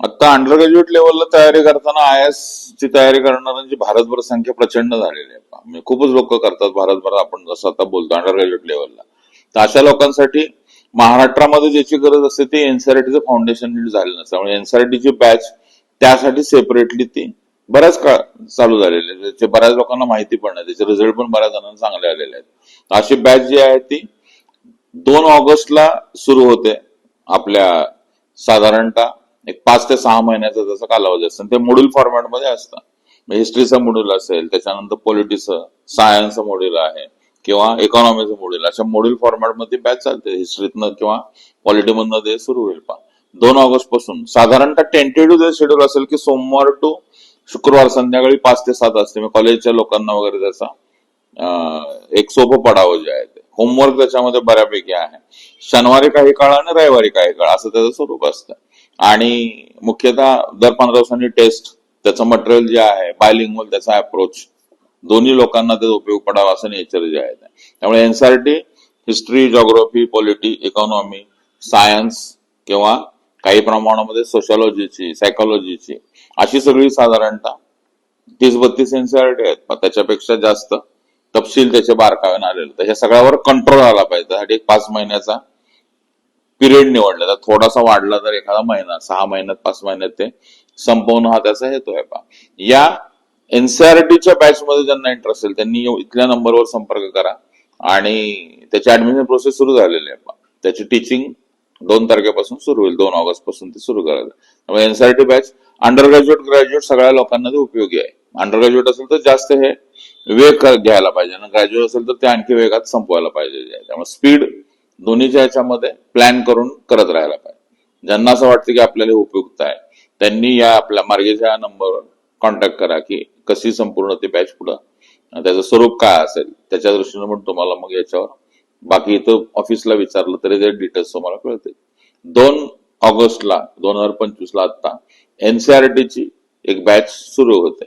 आता under graduate लेवलला तयारी करताना आय एस ची तयारी करणाऱ्यांची भारतभर संख्या प्रचंड झालेली आहे. खूपच लोक करतात भारतभर आपण जसं आता बोलतो अंडर ग्रॅज्युएट लेवलला तर अशा लोकांसाठी महाराष्ट्रामध्ये ज्याची गरज असते ते एनसीआरटीचं फाउंडेशन नीट झालं नसतं. त्यामुळे एनसीआरटीची बॅच त्यासाठी सेपरेटली ती बऱ्याच काळ चालू झालेली आहे त्याचे बऱ्याच लोकांना माहिती पण नाही. त्याचे रिझल्ट पण बऱ्याच जणांना चांगले आलेले आहेत. अशी बॅच जी आहे ती दोन ऑगस्टला सुरू होते आपल्या साधारणतः. एक पाच ते सहा महिन्याचा जसा कालावधी असतो. ते मॉड्यूल फॉर्मॅटमध्ये असतं. हिस्ट्रीचं मॉड्यूल असेल त्याच्यानंतर पॉलिटिक्सचं सायन्सचं मॉड्यूल आहे किंवा इकॉनॉमीचं मॉड्यूल अशा मॉड्यूल फॉर्मॅटमध्ये बॅच चालते. हिस्ट्रीतनं किंवा पॉलिटिमधनं ते सुरू होईल. पा दोन ऑगस्टपासून साधारणतः टेंटेटिव्ह जर शेड्यूल असेल की सोमवार टू शुक्रवार संध्याकाळी पाच ते सात असते. मी कॉलेजच्या लोकांना वगैरे त्याचा एक सोपं पडावं जे आहे ते. होमवर्क त्याच्यामध्ये बऱ्यापैकी आहे. शनिवारी काही काळ आणि रविवारी काही काळ. असं त्याचं स्वरूप असतं. आणि मुख्यतः दर पंधरा दिवसांनी टेस्ट त्याचं मटेरियल जे आहे बायलिंग त्याचा अप्रोच दोन्ही लोकांना त्याचा उपयोग पडावा असं नेचर जे आहे. त्यामुळे NCERT history geography polity economy science किंवा काही प्रमाणामध्ये सोशॉलॉजीची सायकोलॉजीची अशी सगळी साधारणतः तीस बत्तीस एनसीआरटी आहेत. पण त्याच्यापेक्षा जास्त तपशील त्याचे बारकाव्याने आलेले तर ह्या सगळ्यावर कंट्रोल आला पाहिजे. त्यासाठी एक पाच महिन्याचा पिरियड निवडला. तर थोडासा वाढला तर एखादा महिना सहा महिन्यात पाच महिन्यात ते संपवणं हा त्याचा हेतू आहे पा या एनसीआरटीच्या बॅच मध्ये ज्यांना इंटरेस्ट असेल त्यांनी इथल्या नंबरवर संपर्क करा. आणि त्याची ऍडमिशन प्रोसेस सुरू झालेली आहे पा त्याची टीचिंग दोन तारखेपासून सुरू होईल दोन ऑगस्टपासून ते सुरू करायचं. त्यामुळे NCERT batch undergraduate graduate सगळ्या लोकांना ते उपयोगी आहे. अंडर ग्रॅज्युएट असेल तर जास्त हे वेग घ्यायला पाहिजे आणि ग्रॅज्युएट असेल तर ते आणखी वेगात संपवायला पाहिजे. त्यामुळे स्पीड दोन्हीच्या याच्यामध्ये प्लॅन करून करत राहायला पाहिजे. ज्यांना असं वाटतं की आपल्याला उपयुक्त आहे त्यांनी या आपल्या मार्गेच्या नंबरवर कॉन्टॅक्ट करा की कशी संपूर्ण ती बॅच पुढं त्याचं स्वरूप काय असेल त्याच्या दृष्टीने पण तुम्हाला मग याच्यावर बाकी इथं ऑफिसला विचारलं तरी ते डिटेल्स तुम्हाला कळतील. दोन ऑगस्टला दोन हजार पंचवीस ला आता एनसीआरटीची एक बॅच सुरू होते.